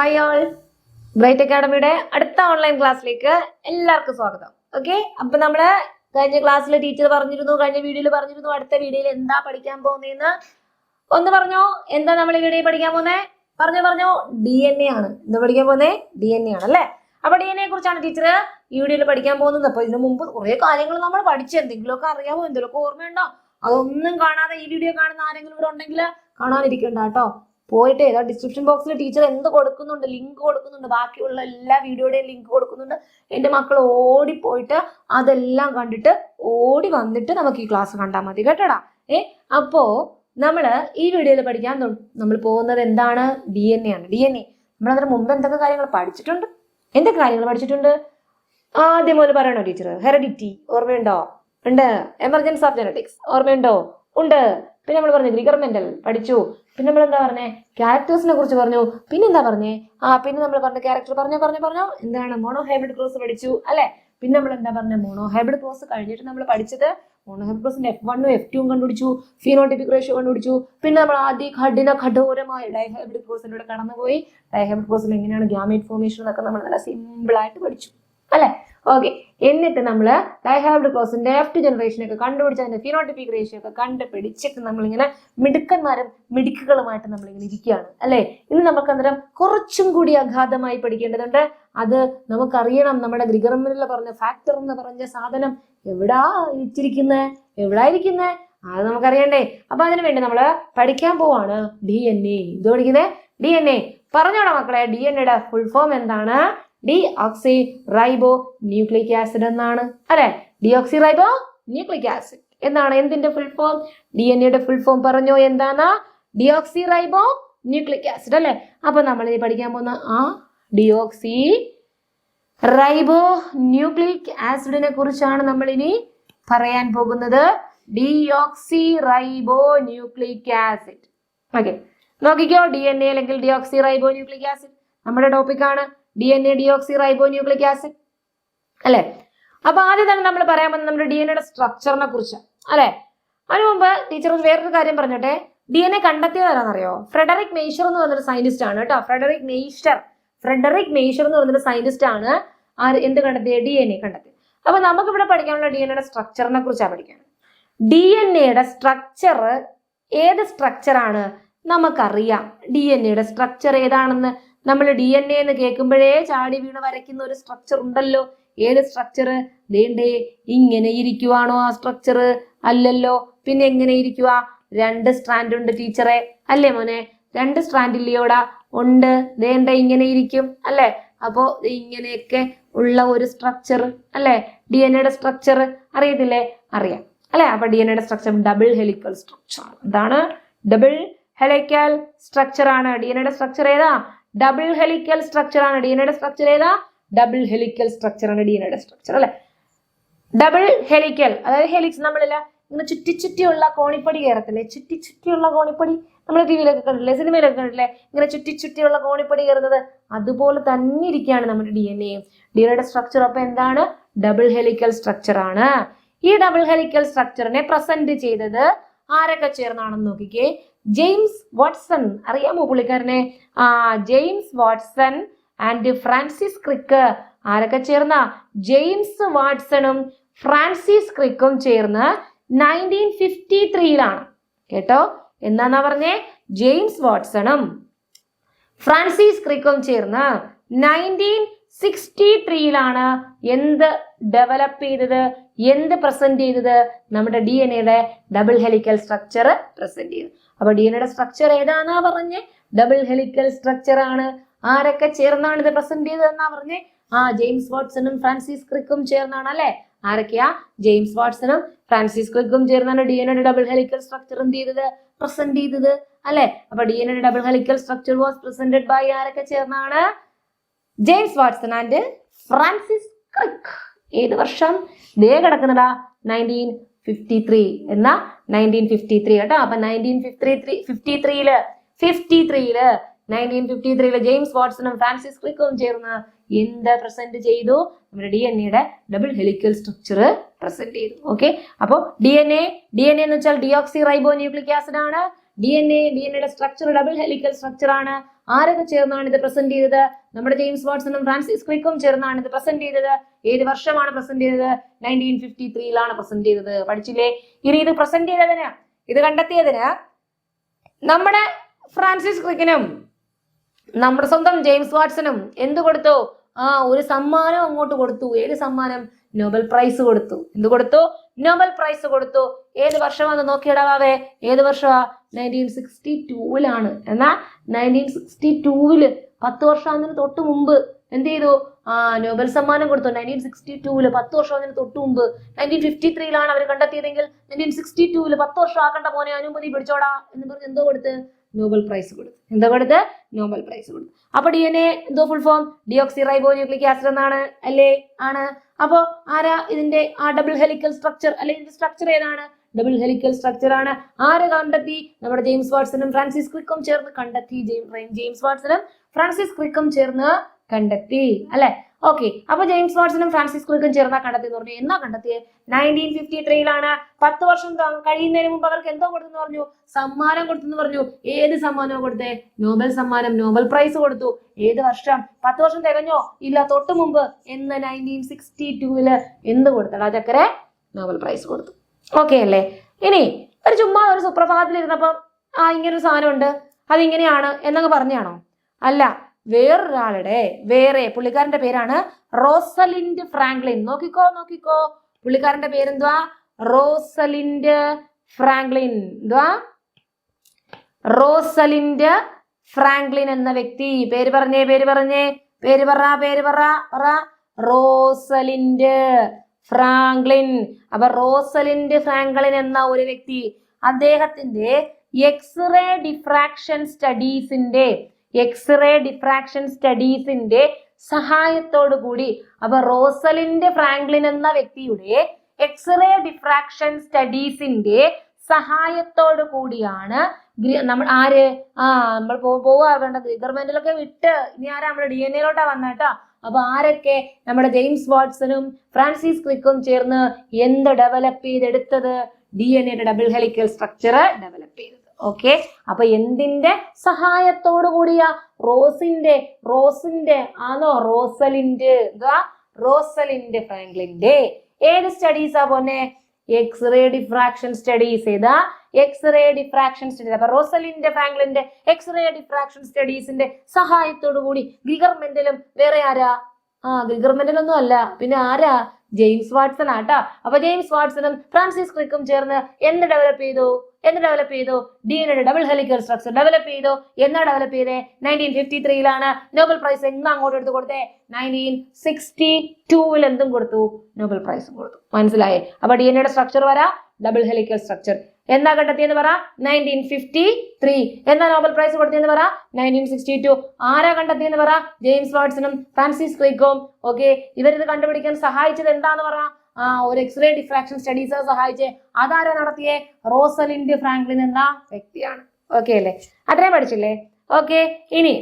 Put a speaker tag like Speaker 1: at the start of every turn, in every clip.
Speaker 1: hi all bright അക്കാഡമിയുടെ അടുത്ത online ക്ലാസ്സിലേക്ക് എല്ലാവർക്കും സ്വാഗതം ഓക്കെ അപ്പൊ നമ്മള് കഴിഞ്ഞ ക്ലാസ്സിലെ ടീച്ചർ പറഞ്ഞിരുന്നു കഴിഞ്ഞ വീഡിയോയിൽ പറഞ്ഞിരുന്നു അടുത്ത വീഡിയോയിൽ എന്താ പഠിക്കാൻ പോകുന്നതെന്ന് ഒന്ന് പറഞ്ഞോ എന്താ നമ്മൾ ഈ വീഡിയോ പഠിക്കാൻ പോകുന്നേ പറഞ്ഞോ പറഞ്ഞോ ഡി എൻ എ ആണ് എന്താ പഠിക്കാൻ പോകുന്നേ ഡി എൻ എ ആണ് അല്ലേ അപ്പൊ ഡി എൻ എ കുറിച്ചാണ് ടീച്ചർ ഈ വീഡിയോയിൽ പഠിക്കാൻ പോകുന്നത് അപ്പൊ ഇതിനു മുമ്പ് കുറെ കാര്യങ്ങൾ നമ്മൾ പഠിച്ചു എന്തെങ്കിലുമൊക്കെ അറിയാമോ എന്തെങ്കിലുമൊക്കെ ഓർമ്മയുണ്ടോ അതൊന്നും കാണാതെ ഈ വീഡിയോ കാണുന്ന ആരെങ്കിലും ഇവിടെ ഉണ്ടെങ്കിൽ കാണാനിരിക്കണ്ട കേട്ടോ പോയിട്ട് ഏതാ ഡിസ്ക്രിപ്ഷൻ ബോക്സിൽ ടീച്ചർ എന്ത് കൊടുക്കുന്നുണ്ട് ലിങ്ക് കൊടുക്കുന്നുണ്ട് ബാക്കിയുള്ള എല്ലാ വീഡിയോയുടെയും ലിങ്ക് കൊടുക്കുന്നുണ്ട് എൻ്റെ മക്കൾ ഓടിപ്പോയിട്ട് അതെല്ലാം കണ്ടിട്ട് ഓടി വന്നിട്ട് നമുക്ക് ഈ ക്ലാസ് കണ്ടാൽ മതി കേട്ടോടാ ഏ അപ്പോൾ നമ്മൾ ഈ വീഡിയോയിൽ പഠിക്കാൻ നമ്മൾ പോകുന്നത് എന്താണ് ഡി എൻ എ ആണ് ഡി എൻ എ നമ്മൾ അതിന് മുമ്പ് എന്തൊക്കെ കാര്യങ്ങൾ പഠിച്ചിട്ടുണ്ട് എന്തൊക്കെ കാര്യങ്ങൾ പഠിച്ചിട്ടുണ്ട് ആദ്യം പോലെ പറയണോ ടീച്ചർ ഹെറിഡിറ്റി ഓർമ്മയുണ്ടോ ഉണ്ട് എമർജൻസ് ഓഫ് ജനറ്റിക്സ് ഓർമ്മയുണ്ടോ ഉണ്ട് പിന്നെ നമ്മൾ പറഞ്ഞു ഗ്രിഗർ പഠിച്ചു പിന്നെ നമ്മൾ എന്താ പറഞ്ഞേ ക്യാരക്ടേഴ്സിനെ കുറിച്ച് പറഞ്ഞു പിന്നെ എന്താ പറഞ്ഞേ ആ പിന്നെ നമ്മൾ പറഞ്ഞ ക്യാരക്ടർ പറഞ്ഞു പറഞ്ഞു പറഞ്ഞു എന്താണ് മോണോ ഹൈബ്രിഡ് ക്രോസ് പഠിച്ചു അല്ലെ പിന്നെ നമ്മൾ എന്താ പറഞ്ഞ മോണോ ഹൈബ്രിഡ് ക്രോസ് കഴിഞ്ഞിട്ട് നമ്മൾ പഠിച്ചത് മോണോ ഹൈബ്രിഡ് ക്രോസിന്റെ എഫ് വണ്ണും എഫ് ടുവും കണ്ടുപിടിച്ചു ഫിനോട്ടിപ്പിക് റേഷ്യോ കണ്ടുപിടിച്ചു പിന്നെ നമ്മൾ ആദ്യ ഘടിന ഡൈ ഹൈബ്രിഡ് ക്രോസിലൂടെ കടന്നുപോയി ഹൈബ്രിഡ് ക്രോസിൽ എങ്ങനെയാണ് ഗ്യാമേറ്റ് ഫോർമേഷൻ എന്നൊക്കെ നമ്മൾ നല്ല സിമ്പിൾ ആയിട്ട് പഠിച്ചു അല്ലെ ഓക്കെ എന്നിട്ട് നമ്മൾ ഡൈഹൈബ്രിഡ് ക്ലോസിന്റെ ലെഫ്റ്റ് ജനറേഷനൊക്കെ കണ്ടുപിടിച്ച് അതിന്റെ ഫിനോട്ടിപ്പിക് റേഷ്യോ ഒക്കെ കണ്ടുപിടിച്ചിട്ട് നമ്മളിങ്ങനെ മിടുക്കന്മാരും മിടുക്കുകളുമായിട്ട് നമ്മളിങ്ങനെ ഇരിക്കുകയാണ് അല്ലേ ഇന്ന് നമുക്ക് അന്നേരം കുറച്ചും കൂടി അഗാധമായി പഠിക്കേണ്ടതുണ്ട് അത് നമുക്കറിയണം നമ്മുടെ ഗ്രിഗർമനിൽ പറഞ്ഞ ഫാക്ടർ എന്ന് പറഞ്ഞ സാധനം എവിടാ ഇച്ചിരിക്കുന്നത് എവിടാ ഇരിക്കുന്നത് അത് നമുക്കറിയണ്ടേ അപ്പൊ അതിനു വേണ്ടി നമ്മൾ പഠിക്കാൻ പോവാണ് ഡി എൻ എ ഇത് പഠിക്കുന്നത് ഡി എൻ എ പറഞ്ഞോടാ മക്കളെ ഡി എൻ എയുടെ ഫുൾ ഫോം എന്താണ് ഡി ഓക്സി റൈബോ ന്യൂക്ലിക് ആസിഡ് എന്നാണ് അല്ലെ ഡി ഓക്സി റൈബോ ന്യൂക്ലിക് ആസിഡ് എന്നാണ് എന്തിന്റെ ഫുൾ ഫോം ഡി എൻ എയുടെ ഫുൾ ഫോം പറഞ്ഞോ എന്താണ് ഡി ഓക്സി റൈബോ ന്യൂക്ലിക് ആസിഡ് അല്ലെ അപ്പൊ നമ്മൾ ഇനി പഠിക്കാൻ പോകുന്ന ആ ഡി ഓക്സി റൈബോ ന്യൂക്ലിക് ആസിഡിനെ കുറിച്ചാണ് നമ്മൾ ഇനി പറയാൻ പോകുന്നത് റൈബോ nucleic acid okay നോക്കിക്കോ ഡി എൻ എ അല്ലെങ്കിൽ ഡി ഓക്സി റൈബോ ന്യൂക്ലിക് ആസിഡ് നമ്മുടെ ടോപ്പിക്കാണ് D N A deoxy റൈബോ nucleic acid അല്ലെ അപ്പൊ ആദ്യം തന്നെ നമ്മൾ പറയാൻ പോകുന്നത് നമ്മുടെ ഡി എൻ എയുടെ സ്ട്രക്ചറിനെ കുറിച്ച് അല്ലെ അതിനു മുമ്പ് ടീച്ചർ വേറൊരു കാര്യം പറഞ്ഞോട്ടെ ഡി എൻ എ കണ്ടെത്തിയത് ആരാണെന്നറിയോ ഫ്രെഡറിക് മെയ്ഷർ എന്ന് പറഞ്ഞൊരു സയന്റിസ്റ്റ് ആണ് കേട്ടോ ഫ്രെഡറിക് മെയ്ഷർ ഫ്രെഡറിക് മെയ്ഷർ എന്ന് പറഞ്ഞൊരു സയന്റിസ്റ്റ് ആണ് ആര് എന്ത് കണ്ടെത്തിയത് ഡി എൻ എ കണ്ടെത്തി അപ്പൊ നമുക്ക് ഇവിടെ പഠിക്കാനുള്ള ഡി എൻ എയുടെ സ്ട്രക്ചറിനെ കുറിച്ചാണ് പഠിക്കാൻ ഡി എൻ എയുടെ സ്ട്രക്ചർ ഏത് സ്ട്രക്ചറാണ് നമുക്കറിയാം ഡി എൻ എയുടെ സ്ട്രക്ചർ ഏതാണെന്ന് നമ്മൾ ഡി എൻ എ എന്ന് കേൾക്കുമ്പോഴേ ചാടി വീണ് വരയ്ക്കുന്ന ഒരു സ്ട്രക്ചർ ഉണ്ടല്ലോ ഏത് സ്ട്രക്ചർ ദേണ്ടേ ഇങ്ങനെ ഇരിക്കുവാണോ ആ സ്ട്രക്ചർ അല്ലല്ലോ പിന്നെ എങ്ങനെ ഇരിക്കുക രണ്ട് സ്ട്രാൻഡ് ഉണ്ട് ടീച്ചറെ അല്ലേ മോനെ രണ്ട് സ്ട്രാൻഡ് ഇല്ലയോടാ ഉണ്ട് ദേണ്ട ഇങ്ങനെ ഇരിക്കും അല്ലേ അപ്പോ ഇങ്ങനെയൊക്കെ ഉള്ള ഒരു സ്ട്രക്ചർ അല്ലേ ഡി എൻ എയുടെ സ്ട്രക്ചർ അറിയത്തില്ലേ അറിയാം അല്ലെ അപ്പൊ ഡി എൻ എയുടെ സ്ട്രക്ചർ ഡബിൾ ഹെലിക്കൽ സ്ട്രക്ചർ ആണ് എന്താണ് ഡബിൾ ഹെലിക്കൽ സ്ട്രക്ചർ ആണ് ഡി എൻ എയുടെ സ്ട്രക്ചർ ഏതാ ഡബിൾ ഹെലിക്കൽ സ്ട്രക്ചർ ആണ് ഡി എൻ സ്ട്രക്ചർ ഏതാ ഡബിൾ ഹെലിക്കൽ സ്ട്രക്ചർ ആണ് ഡി എൻ സ്ട്രക്ചർ അല്ലെ ഡബിൾ ഹെലിക്കൽ അതായത് ഹെലിക്സ് നമ്മളില്ല ഇങ്ങനെ ചുറ്റി ചുറ്റിയുള്ള കോണിപ്പടി കയറത്തില്ലേ ചുറ്റി ചുറ്റിയുള്ള കോണിപ്പടി നമ്മൾ ടി വിയിലൊക്കെ കണ്ടിട്ടില്ലേ സിനിമയിലൊക്കെ കണ്ടിട്ടില്ലേ ഇങ്ങനെ ചുറ്റി ചുറ്റിയുള്ള കോണിപ്പടി കയറുന്നത് അതുപോലെ തന്നെ ഇരിക്കുകയാണ് നമ്മുടെ ഡി എൻ എയും ഡി എൻ എയുടെ സ്ട്രക്ചർ അപ്പം എന്താണ് ഡബിൾ ഹെലിക്കൽ സ്ട്രക്ചർ ആണ് ഈ ഡബിൾ ഹെലിക്കൽ സ്ട്രക്ചറിനെ പ്രസന്റ് ചെയ്തത് ആരൊക്കെ ചേർന്നാണെന്ന് നോക്കിക്കേ ജെയിംസ് വാട്സൺ അറിയാമോ പുള്ളിക്കാരനെ ആ James Watson and Francis Crick ആരൊക്കെ ചേർന്ന ജെയിംസ് വാട്സണും ഫ്രാൻസിസ് ക്രിക്കും ചേർന്ന് നയൻറ്റീൻ ഫിഫ്റ്റി ത്രീയിലാണ് കേട്ടോ എന്താന്നാ പറഞ്ഞേ ജെയിംസ് വാട്സണും ഫ്രാൻസിസ് ക്രിക്കും ചേർന്ന് നയൻറ്റീൻ സിക്സ്റ്റി ത്രീയിലാണ് എന്ത് ഡെവലപ്പ് ചെയ്തത് എന്ത് പ്രസന്റ് ചെയ്തത് നമ്മുടെ ഡി എൻ എയുടെ ഡബിൾ ഹെലിക്കൽ സ്ട്രക്ചർ പ്രസന്റ് ചെയ്തത് അപ്പൊ ഡി എൻ എയുടെ സ്ട്രക്ചർ ഏതാന്നാ പറഞ്ഞ് ഡബിൾ ഹെലിക്കൽ സ്ട്രക്ചർ ആണ് ആരൊക്കെ ചേർന്നാണ് ഇത് പ്രസന്റ് ചെയ്തതെന്നാ പറഞ്ഞ് ആ ജെയിംസ് വാട്സണും ഫ്രാൻസിസ് ക്രിക്കും ചേർന്നാണ് അല്ലെ ആരൊക്കെയാ ജെയിംസ് വാട്സണും ഫ്രാൻസിസ് ക്രിക്കും ചേർന്നാണ് ഡി എൻ എയുടെ ഡബിൾ ഹെലിക്കൽ സ്ട്രക്ചർ എന്ത് ചെയ്തത് പ്രസന്റ് ചെയ്തത് അല്ലെ അപ്പൊ ഡി എൻ എയുടെ double helical structure was presented by ആരൊക്കെ ചേർന്നാണ് James Watson and Francis Crick ഏത് വർഷം ദേ കിടക്കുന്നതാ നയൻറ്റീൻ ഫിഫ്റ്റി ത്രീ എന്ന നയൻറ്റീൻ ഫിഫ്റ്റി ത്രീ കേട്ടോ അപ്പൊ നയൻറ്റീൻ ഫിഫ്റ്റി ത്രീ ഫിഫ്റ്റി ത്രീയില് ഫിഫ്റ്റി ത്രീയില് നയൻറ്റീൻ ഫിഫ്റ്റി ത്രീയില് ജെയിംസ് വാട്സണും ഫ്രാൻസിസ് ക്രിക്കും ചേർന്ന് എന്ത് പ്രസന്റ് ചെയ്തു നമ്മുടെ ഡി എൻ എയുടെ ഡബിൾ ഹെലിക്കൽ സ്ട്രക്ചർ പ്രസന്റ് ചെയ്തു ഓക്കെ അപ്പോൾ D N A D N A എന്ന് വെച്ചാൽ ഡിയോക്സി റൈബോ ന്യൂക്ലിക് ആസിഡ് ആണ് D N A D N എയുടെ സ്ട്രക്ചർ ഡബിൾ ഹെലിക്കൽ സ്ട്രക്ചർ ആണ് ആരൊക്കെ ചേർന്നാണ് ഇത് പ്രസന്റ് ചെയ്തത് നമ്മുടെ ജെയിംസ് വാട്സണും ഫ്രാൻസിസ് ക്രിക്കും ചേർന്നാണ് ഇത് പ്രസന്റ് ചെയ്തത് ഏത് വർഷമാണ് പ്രസന്റ് ചെയ്തത് നയൻറ്റീൻ ഫിഫ്റ്റി ത്രീയിലാണ് പ്രസന്റ് ചെയ്തത് പഠിച്ചില്ലേ ഇനി ഇത് പ്രസന്റ് ചെയ്തതിന് ഇത് കണ്ടെത്തിയതിന് നമ്മുടെ ഫ്രാൻസിസ് ക്രിക്കിനും നമ്മുടെ സ്വന്തം ജെയിംസ് വാട്സണും എന്ത് കൊടുത്തു ആ ഒരു സമ്മാനം അങ്ങോട്ട് കൊടുത്തു ഏത് സമ്മാനം നോബൽ പ്രൈസ് കൊടുത്തു എന്ത് കൊടുത്തു നോബൽ പ്രൈസ് കൊടുത്തു ഏത് വർഷമാണെന്ന് നോക്കിയിടാവേ ഏത് വർഷമാ നയൻറ്റീൻ സിക്സ്റ്റി ടൂവിലാണ് എന്നാ നയൻറ്റീൻ സിക്സ്റ്റി ടൂവില് പത്ത് വർഷമാകുന്നതിന് തൊട്ട് മുമ്പ് എന്ത് ചെയ്തു ആ നോബൽ സമ്മാനം കൊടുത്തു നയൻറ്റീൻ സിക്സ്റ്റി ടൂവില് പത്ത് വർഷം തൊട്ട് മുമ്പ് നയൻറ്റീൻ ഫിഫ്റ്റി ത്രീയിലാണ് അവർ കണ്ടെത്തിയതെങ്കിൽ നയൻറ്റീൻ സിക്സ്റ്റി ടൂവില് പത്ത് വർഷം ആക്കണ്ട പോനെ അനുമതി പിടിച്ചോടാ എന്ന് പറഞ്ഞ് എന്തോ കൊടുത്ത് നോബൽ പ്രൈസ് കൊടുത്തു എന്താ കൊടുത്ത് നോബൽ പ്രൈസ് കൊടുത്തു അപ്പൊ ഡി എൻ എ എന്തോ ഫുൾ ഫോം റൈബോ ന്യൂക്ലിക് ആസിഡ് എന്നാണ് അല്ലേ ആണ് അപ്പോൾ ആരാ ഇതിന്റെ ആ ഡബിൾ ഹെലിക്കൽ സ്ട്രക്ചർ അല്ലെ ഇതിന്റെ സ്ട്രക്ചർ ഏതാണ് ഡബിൾ ഹെലിക്കൽ സ്ട്രക്ചർ ആണ് ആര് കണ്ടെത്തി നമ്മുടെ ജെയിംസ് വാട്സനും ഫ്രാൻസിസ് ക്രിക്കും ചേർന്ന് കണ്ടെത്തി ജെയിംസ് വാട്സനും ഫ്രാൻസിസ് ക്രിക്കും ചേർന്ന് കണ്ടെത്തി അല്ലെ ഓക്കെ അപ്പൊ ജെയിംസ് വാട്സണും ഫ്രാൻസിസ് ക്രിക്കും ചേർന്ന കണ്ടെത്തിയെന്ന് പറഞ്ഞു എന്നാ കണ്ടെത്തിയത് നയൻറ്റീൻ ഫിഫ്റ്റി ത്രീയിലാണ് പത്ത് വർഷം കഴിയുന്നതിന് മുമ്പ് അവർക്ക് എന്തോ കൊടുത്തെന്ന് പറഞ്ഞു സമ്മാനം കൊടുത്തെന്ന് പറഞ്ഞു ഏത് സമ്മാനമാണ് കൊടുത്തേ നോബൽ സമ്മാനം നോബൽ പ്രൈസ് കൊടുത്തു ഏത് വർഷം പത്ത് വർഷം തികഞ്ഞോ ഇല്ല തൊട്ട് മുമ്പ് എന്ന് നയൻറ്റീൻ സിക്സ്റ്റി ടൂവില് എന്ത് കൊടുത്തടാ ചക്കരെ നോബൽ പ്രൈസ് കൊടുത്തു ഓക്കെ അല്ലേ ഇനി ഒരു ചുമ്മാ ഒരു സുപ്രഭാതത്തിൽ ഇരുന്നപ്പം ആ ഇങ്ങനൊരു ഉണ്ട് അതിങ്ങനെയാണ് എന്നൊക്കെ പറഞ്ഞാണോ അല്ല വേറൊരാളുടെ വേറെ പുള്ളിക്കാരന്റെ പേരാണ് റോസലിൻഡ് ഫ്രാങ്ക്ലിൻ നോക്കിക്കോ നോക്കിക്കോ പുള്ളിക്കാരന്റെ പേരെന്തുവാ റോസലിൻഡ് ഫ്രാങ്ക്ലിൻ എന്തുവാ റോസലിൻഡ് ഫ്രാങ്ക്ലിൻ എന്ന വ്യക്തി പേര് പറഞ്ഞേ പേര് പറഞ്ഞേ പേര് പറ പേര് പറ പറ റോസലിൻഡ് ഫ്രാങ്ക്ലിൻ അപ്പൊ റോസലിൻഡ് ഫ്രാങ്ക്ലിൻ എന്ന ഒരു വ്യക്തി അദ്ദേഹത്തിന്റെ എക്സ്റേ ഡിഫ്രാക്ഷൻ സ്റ്റഡീസിന്റെ എക്സ്റേ ഡിഫ്രാക്ഷൻ സ്റ്റഡീസിന്റെ സഹായത്തോടു കൂടി അപ്പൊ റോസലിന്റെ ഫ്രാങ്ക്ലിൻ എന്ന വ്യക്തിയുടെ എക്സ്റേ ഡിഫ്രാക്ഷൻ സ്റ്റഡീസിന്റെ സഹായത്തോടു കൂടിയാണ് നമ്മൾ ആര് ആ നമ്മൾ പോവാകേണ്ട ഗവൺമെന്റിലൊക്കെ വിട്ട് ഇനി ആരാ നമ്മുടെ ഡി എൻ എയിലോട്ടാ വന്നേട്ടാ അപ്പൊ ആരൊക്കെ നമ്മുടെ ജെയിംസ് വാട്സണും ഫ്രാൻസിസ് ക്രിക്കും ചേർന്ന് എന്ത് ഡെവലപ്പ് ചെയ്തെടുത്തത് ഡി എൻ എയുടെ ഡബിൾ ഹെലിക്കൽ സ്ട്രക്ചർ ഡെവലപ്പ് ചെയ്തത് ഓക്കെ അപ്പൊ എന്തിന്റെ സഹായത്തോടു കൂടിയ റോസിന്റെ റോസിന്റെ ആണോ റോസലിന്റെ റോസലിന്റെ ഫ്രാങ്ക്ലിന്റെ ഏത് സ്റ്റഡീസ് സ്റ്റഡീസാ പോന്നെ എക്സ്റേ ഡിഫ്രാക്ഷൻ സ്റ്റഡീസ് ചെയ്താ എക്സ്റേ ഡിഫ്രാക്ഷൻ സ്റ്റഡീസ് അപ്പൊ റോസലിന്റെ ഫ്രാങ്ക്ലിന്റെ എക്സ്റേ ഡിഫ്രാക്ഷൻ സ്റ്റഡീസിന്റെ സഹായത്തോടു കൂടി ഗ്രിഗർ വേറെ ആരാ ആ ഗ്രിഗർ അല്ല പിന്നെ ആരാ ജെയിംസ് വാട്സൺ ആട്ടാ അപ്പൊ ജെയിംസ് വാട്സണും ഫ്രാൻസിസ് ക്രിക്കും ചേർന്ന് എന്ത് ഡെവലപ്പ് ചെയ്തു എന്ന് ഡെവലപ്പ് ചെയ്തു D double helical structure develop ചെയ്തു എന്നാ ഡെവലപ്പ് ചെയ്തേ നയൻറ്റീൻ ഫിഫ്റ്റി ത്രീയിലാണ് നോബൽ പ്രൈസ് എന്ന് അങ്ങോട്ട് എടുത്ത് കൊടുത്തേ നയൻറ്റീൻ സിക്സ്റ്റി ടൂവിൽ എന്തും കൊടുത്തു നോബൽ പ്രൈസും കൊടുത്തു മനസ്സിലായേ അപ്പൊ ഡി എൻ സ്ട്രക്ചർ വരാ ഡബിൾ ഹെലിക്കൽ സ്ട്രക്ചർ എന്നാ കണ്ടെത്തിയെന്ന് പറ നയൻറ്റീൻ ഫിഫ്റ്റി ത്രീ എന്നാ നോബൽ പ്രൈസ് കൊടുത്തിയെന്ന് പറ നയൻറ്റീൻ സിക്സ്റ്റി ടു ആരാ കണ്ടെത്തിയെന്ന് പറ ജെയിംസ് വാട്സണും ഫ്രാൻസിസ് ക്രീക്കും ഓക്കെ ഇവരിത് കണ്ടുപിടിക്കാൻ സഹായിച്ചത് എന്താന്ന് പറ ഒരു എക്സ്റേ ഡിഫ്രാക്ഷൻ സ്റ്റഡീസ് സഹായിച്ച് അതാരോ നടത്തിയേ റോസലിൻഡ് ഫ്രാങ്ക്ലിൻ എന്ന വ്യക്തിയാണ് ഓക്കെ അല്ലേ അത്രയും പഠിച്ചില്ലേ ഓക്കെ ഇനി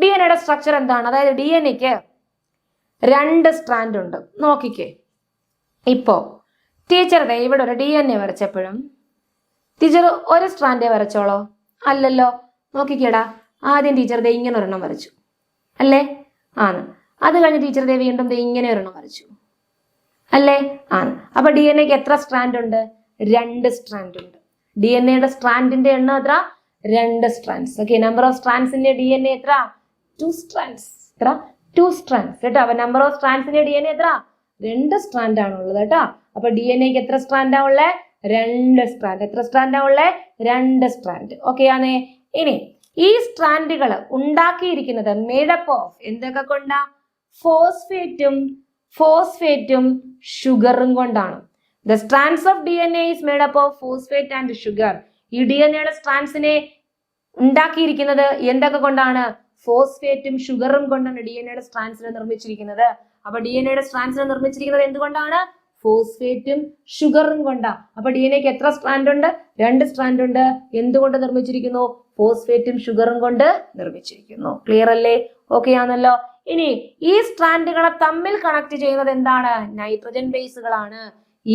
Speaker 1: ഡി എൻ എയുടെ സ്ട്രക്ചർ എന്താണ് അതായത് ഡി എൻ എക്ക് രണ്ട് സ്ട്രാൻഡ് ഉണ്ട് നോക്കിക്കേ ഇപ്പോ ടീച്ചർ ദേ ഇവിടെ ഒരു ഡി എൻ എ വരച്ചപ്പോഴും ടീച്ചർ ഒരു സ്ട്രാൻഡേ വരച്ചോളോ അല്ലല്ലോ നോക്കിക്കേടാ ആദ്യം ടീച്ചർ ദേ ഇങ്ങനെ ഒരെണ്ണം വരച്ചു അല്ലേ ആണ് അത് കഴിഞ്ഞ് ടീച്ചർ ദേ വീണ്ടും ദേ ഇങ്ങനെ ഒരെണ്ണം വരച്ചു അല്ലേ ആണ് അപ്പൊ ഡി എൻ എക്ക് എത്ര സ്ട്രാൻഡ് ഉണ്ട് രണ്ട് സ്ട്രാൻഡ് ഉണ്ട് ഡി എൻ എയുടെ സ്ട്രാൻഡിന്റെ എണ്ണം എത്ര രണ്ട് സ്ട്രാൻഡ്സ് ഓക്കെ നമ്പർ ഓഫ് സ്ട്രാൻഡ്സിന്റെ ഡി എൻ എ എത്ര ടു സ്ട്രാൻഡ്സ് എത്ര ടു സ്ട്രാൻഡ്സ് കേട്ടോ അപ്പൊ നമ്പർ ഓഫ് സ്ട്രാൻഡ്സിന്റെ ഡി എൻ എ എത്ര രണ്ട് സ്ട്രാൻഡ് ആണുള്ളത് കേട്ടോ അപ്പൊ ഡി എൻ എക്ക് എത്ര സ്ട്രാൻഡ് ആണുള്ളത് രണ്ട് സ്ട്രാൻഡ് എത്ര സ്ട്രാൻഡ് ആണുള്ളത് രണ്ട് സ്ട്രാൻഡ് ഓക്കെ ആണേ ഇനി ഈ സ്ട്രാൻഡുകൾ ഉണ്ടാക്കിയിരിക്കുന്നത് മേഡപ്പ് ഓഫ് എന്തൊക്കെ കൊണ്ടാ ഫോസ്ഫേറ്റും ഫോസ്ഫേറ്റും ഷുഗറും കൊണ്ടാണ് the strands of D N S made up of phosphate and sugar ഈ ഡി എൻ എയുടെ സ്ട്രാൻസിനെ ഉണ്ടാക്കിയിരിക്കുന്നത് എന്തൊക്കെ കൊണ്ടാണ് ഫോസ്ഫേറ്റും ഷുഗറും കൊണ്ടാണ് ഡി എൻ എയുടെ സ്ട്രാൻസിനെ നിർമ്മിച്ചിരിക്കുന്നത് അപ്പൊ ഡി എൻ എയുടെ സ്ട്രാൻസിനെ നിർമ്മിച്ചിരിക്കുന്നത് എന്തുകൊണ്ടാണ് ഫോസ്ഫേറ്റും ഷുഗറും കൊണ്ടാ അപ്പൊ ഡി എൻ എക്ക് എത്ര സ്ട്രാൻഡ് ഉണ്ട് രണ്ട് സ്ട്രാൻഡ് ഉണ്ട് എന്തുകൊണ്ട് നിർമ്മിച്ചിരിക്കുന്നു ഫോസ്ഫേറ്റും ഷുഗറും കൊണ്ട് നിർമ്മിച്ചിരിക്കുന്നു ക്ലിയർ അല്ലേ ഓക്കെ ആണല്ലോ ഇനി ഈ സ്ട്രാൻഡുകളെ തമ്മിൽ കണക്ട് ചെയ്യുന്നത് എന്താണ് നൈട്രജൻ ബേസുകളാണ്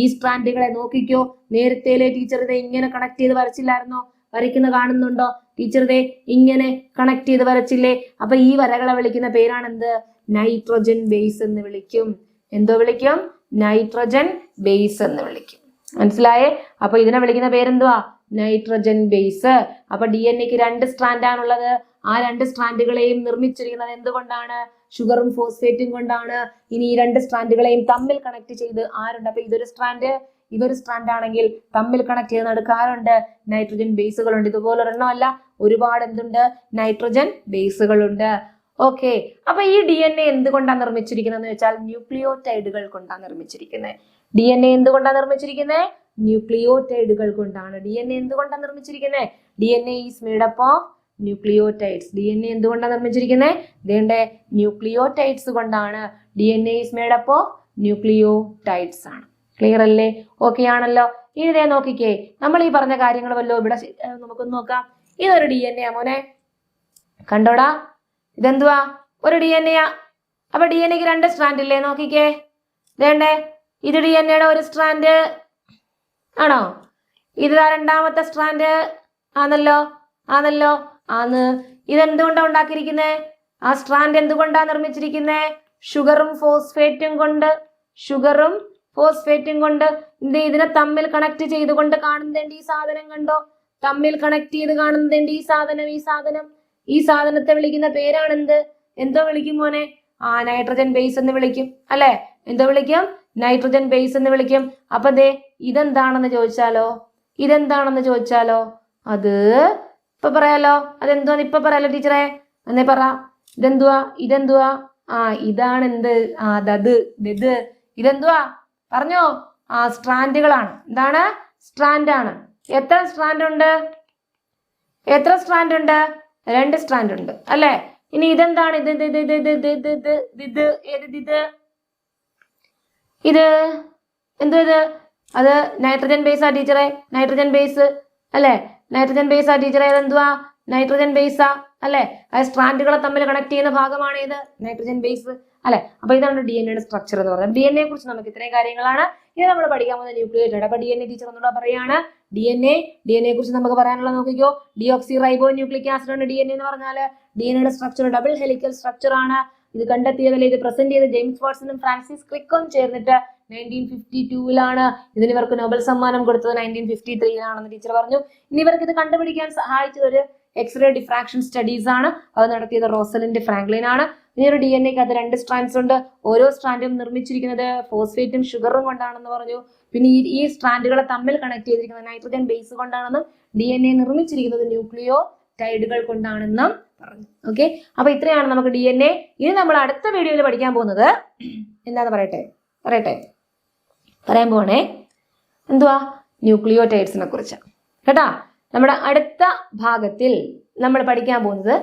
Speaker 1: ഈ സ്ട്രാൻഡുകളെ നോക്കിക്കോ നേരത്തെ ടീച്ചർ ഇത് ഇങ്ങനെ കണക്ട് ചെയ്ത് വരച്ചില്ലായിരുന്നോ വരയ്ക്കുന്ന കാണുന്നുണ്ടോ ടീച്ചർ ദേ ഇങ്ങനെ കണക്ട് ചെയ്ത് വരച്ചില്ലേ അപ്പൊ ഈ വരകളെ വിളിക്കുന്ന എന്ത് നൈട്രജൻ ബേസ് എന്ന് വിളിക്കും എന്തോ വിളിക്കും നൈട്രജൻ ബേസ് എന്ന് വിളിക്കും മനസ്സിലായേ അപ്പൊ ഇതിനെ വിളിക്കുന്ന പേരെന്തുവാ നൈട്രജൻ ബേസ് അപ്പൊ ഡി എൻ എക്ക് രണ്ട് സ്ട്രാൻഡ് ആണുള്ളത് ആ രണ്ട് സ്ട്രാൻഡുകളെയും നിർമ്മിച്ചിരിക്കുന്നത് എന്തുകൊണ്ടാണ് ഷുഗറും ഫോസ്ഫേറ്റും കൊണ്ടാണ് ഇനി ഈ രണ്ട് സ്ട്രാൻഡുകളെയും തമ്മിൽ കണക്ട് ചെയ്ത് ആരുണ്ട് അപ്പൊ ഇതൊരു സ്ട്രാൻഡ് ഇതൊരു സ്ട്രാൻഡ് ആണെങ്കിൽ തമ്മിൽ കണക്ട് ചെയ്ത് നടക്കാറുണ്ട് നൈട്രജൻ ബേസുകളുണ്ട് ഇതുപോലെ ഒരെണ്ണമല്ല ഒരുപാട് എന്തുണ്ട് നൈട്രജൻ ബേസുകളുണ്ട് ഓക്കെ അപ്പൊ ഈ ഡി എൻ എ എന്തുകൊണ്ടാണ് നിർമ്മിച്ചിരിക്കുന്നത് വെച്ചാൽ ന്യൂക്ലിയോടൈഡുകൾ കൊണ്ടാണ് നിർമ്മിച്ചിരിക്കുന്നത് ഡി എൻ എ എന്തുകൊണ്ടാണ് നിർമ്മിച്ചിരിക്കുന്നത് ന്യൂക്ലിയോടൈഡുകൾ കൊണ്ടാണ് ഡി എൻ എ എന്തുകൊണ്ടാണ് നിർമ്മിച്ചിരിക്കുന്നത് D N A is made up of nucleotides D N A എന്തുകൊണ്ടാണ് നിർമ്മിച്ചിരിക്കുന്നത് ഇതേണ്ട ന്യൂക്ലിയോടൈഡ്സ് കൊണ്ടാണ് D N A is made up of nucleotides ആണ് ക്ലിയർ അല്ലേ ഓക്കെ ആണല്ലോ ഇനി ദേ നോക്കിക്കേ നമ്മൾ ഈ പറഞ്ഞ കാര്യങ്ങൾ വല്ലോ ഇവിടെ നമുക്കൊന്ന് നോക്കാം ഇതൊരു ഡി എൻ എ മോനെ കണ്ടോടാ ഇതെന്തുവാ ഒരു ഡി എൻ എയാ അപ്പൊ ഡി എൻ എക്ക് രണ്ട് സ്ട്രാൻഡ് ഇല്ലേ നോക്കിക്കേ ഇതേണ്ടേ ഇത് ഡി എൻ എയുടെ ഒരു സ്ട്രാൻഡ് ആണോ ഇത് രണ്ടാമത്തെ സ്ട്രാൻഡ് ആണല്ലോ ആണല്ലോ ആന്ന് ഇതെന്തുകൊണ്ടാണ് ഉണ്ടാക്കിയിരിക്കുന്നത് ആ സ്ട്രാൻഡ് എന്തുകൊണ്ടാണ് നിർമ്മിച്ചിരിക്കുന്നത് ഷുഗറും ഫോസ്ഫേറ്റും കൊണ്ട് ഷുഗറും ഫോസ്ഫേറ്റും കൊണ്ട് ഇത് ഇതിനെ തമ്മിൽ കണക്ട് ചെയ്തുകൊണ്ട് കാണുന്നുണ്ട് ഈ സാധനം കണ്ടോ തമ്മിൽ കണക്ട് ചെയ്ത് കാണുന്നുണ്ട് ഈ സാധനം ഈ സാധനം ഈ സാധനത്തെ വിളിക്കുന്ന പേരാണെന്ത് എന്തോ വിളിക്കും മോനെ ആ നൈട്രജൻ ബേസ് എന്ന് വിളിക്കും അല്ലെ എന്തോ വിളിക്കും നൈട്രജൻ ബേസ് എന്ന് വിളിക്കും അപ്പൊ ദേ ഇതെന്താണെന്ന് ചോദിച്ചാലോ ഇതെന്താണെന്ന് ചോദിച്ചാലോ അത് ഇപ്പൊ പറയാലോ അതെന്തുവാന്ന് ഇപ്പൊ പറയാലോ ടീച്ചറെ എന്നെ പറ ഇതെന്തുവാ ഇതെന്തുവാ ആ ഇതാണ് എന്ത് ആ ദത് ഇത് ഇതെന്തുവാ പറഞ്ഞോ ആ സ്ട്രാൻഡുകളാണ് എന്താണ് സ്ട്രാൻഡ് ആണ് എത്ര സ്ട്രാൻഡ് ഉണ്ട് എത്ര സ്ട്രാൻഡ് ഉണ്ട് രണ്ട് സ്ട്രാൻഡ് ഉണ്ട് അല്ലെ ഇനി ഇതെന്താണ് ഇത് ഇത് ഇത് ഇത് ഇത് ഇത് ഇത് ഏത് ഇത് ഇത് എന്തോ ഇത് അത് നൈട്രജൻ ബേസ് ആ ടീച്ചറെ നൈട്രജൻ ബേസ് അല്ലേ നൈട്രജൻ ബേസ് ആ ടീച്ചറെ അതെന്തുവാ നൈട്രജൻ ബേസാ അല്ലേ അത് സ്ട്രാൻഡുകളെ തമ്മിൽ കണക്ട് ചെയ്യുന്ന ഭാഗമാണ് ഇത് നൈട്രജൻ ബേസ് അല്ലെ അപ്പൊ ഇതാണ് ഡി എൻ എയുടെ സ്ട്രക്ചർ എന്ന് പറയുന്നത് ഡി എൻ എ കുറിച്ച് നമുക്ക് ഇത്രയും കാര്യങ്ങളാണ് ഇത് നമ്മൾ പഠിക്കാൻ പോകുന്ന ന്യൂക്ലിയേറ്റഡ് അപ്പൊ ഡി എൻ എ ടീച്ചർ എന്നുള്ള പറയാണ് D N A D N A കുറിച്ച് നമുക്ക് പറയാനുള്ള നോക്കിക്കോ ഡിയോക്സി റൈബോ ന്യൂക്ലിക് ആസിഡ് ആണ് ഡി എൻ എ എന്ന് പറഞ്ഞാൽ ഡി എൻ എയുടെ സ്ട്രക്ചർ ഡബിൾ ഹെലിക്കൽ സ്ട്രക്ചർ ആണ് ഇത് കണ്ടെത്തിയതിൽ ഇത് പ്രസന്റ് ചെയ്ത ജെയിംസ് വാട്സണും ഫ്രാൻസിസ് ക്രിക്കും ചേർന്നിട്ട് നയൻറ്റീൻ ഫിഫ്റ്റി ടൂവിലാണ് ഇതിന് ഇവർക്ക് നോബൽ സമ്മാനം കൊടുത്തത് നയൻറ്റീൻ ഫിഫ്റ്റി ത്രീയിലാണെന്ന് ടീച്ചർ പറഞ്ഞു ഇനി ഇവർക്ക് ഇത് കണ്ടുപിടിക്കാൻ സഹായിച്ചത് ഒരു എക്സ്റേ ഡിഫ്രാക്ഷൻ സ്റ്റഡീസ് ആണ് അത് നടത്തിയത് റോസലിൻഡ് ഫ്രാങ്ക്ലിൻ ആണ് ഇനി ഒരു ഡി എൻ എക്ക് അത് രണ്ട് സ്ട്രാൻഡ്സ് ഉണ്ട് ഓരോ സ്ട്രാൻഡും നിർമ്മിച്ചിരിക്കുന്നത് ഫോസ്ഫേറ്റും ഷുഗറും കൊണ്ടാണെന്ന് പറഞ്ഞു പിന്നെ ഈ ഈ സ്ട്രാൻഡുകളെ തമ്മിൽ കണക്ട് ചെയ്തിരിക്കുന്നത് നൈട്രജൻ ബേസ് കൊണ്ടാണെന്നും ഡി എൻ എ നിർമ്മിച്ചിരിക്കുന്നത് ന്യൂക്ലിയോ ടൈഡുകൾ കൊണ്ടാണെന്നും പറഞ്ഞു ഓക്കെ അപ്പൊ ഇത്രയാണ് നമുക്ക് ഡി എൻ എ ഇനി നമ്മൾ അടുത്ത വീഡിയോയിൽ പഠിക്കാൻ പോകുന്നത് എന്താന്ന് പറയട്ടെ പറയട്ടെ പറയാൻ പോണേ എന്തുവാ ന്യൂക്ലിയോടൈഡ്സിനെ കുറിച്ച് കേട്ടാ നമ്മുടെ അടുത്ത ഭാഗത്തിൽ നമ്മൾ പഠിക്കാൻ പോകുന്നത്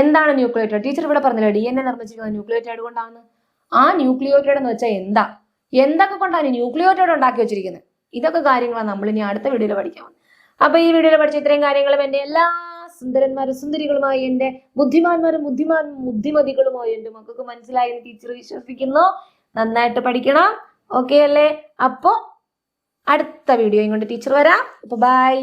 Speaker 1: എന്താണ് ടൈഡ് ടീച്ചർ ഇവിടെ പറഞ്ഞല്ലോ ഡി എൻ എ നിർമ്മിച്ചിരിക്കുന്നത് ടൈഡ് കൊണ്ടാണ് ആ ടൈഡ് എന്ന് വെച്ചാൽ എന്താ എന്തൊക്കെ കൊണ്ടാണ് ടൈഡ് ഉണ്ടാക്കി വെച്ചിരിക്കുന്നത് ഇതൊക്കെ കാര്യങ്ങളാണ് നമ്മൾ ഇനി അടുത്ത വീഡിയോയിൽ പഠിക്കാൻ അപ്പൊ ഈ വീഡിയോയിൽ പഠിച്ച ഇത്രയും കാര്യങ്ങളും എന്റെ എല്ലാ സുന്ദരന്മാരും സുന്ദരികളുമായി എൻ്റെ ബുദ്ധിമാന്മാരും ബുദ്ധിമാൻ ബുദ്ധിമതികളുമായി എൻ്റെ മക്കൾക്ക് മനസ്സിലായി എന്ന് ടീച്ചർ വിശ്വസിക്കുന്നു നന്നായിട്ട് പഠിക്കണം ഓക്കെ അല്ലേ അപ്പോൾ അടുത്ത വീഡിയോയും കൊണ്ട് ടീച്ചർ വരാം അപ്പോൾ ബൈ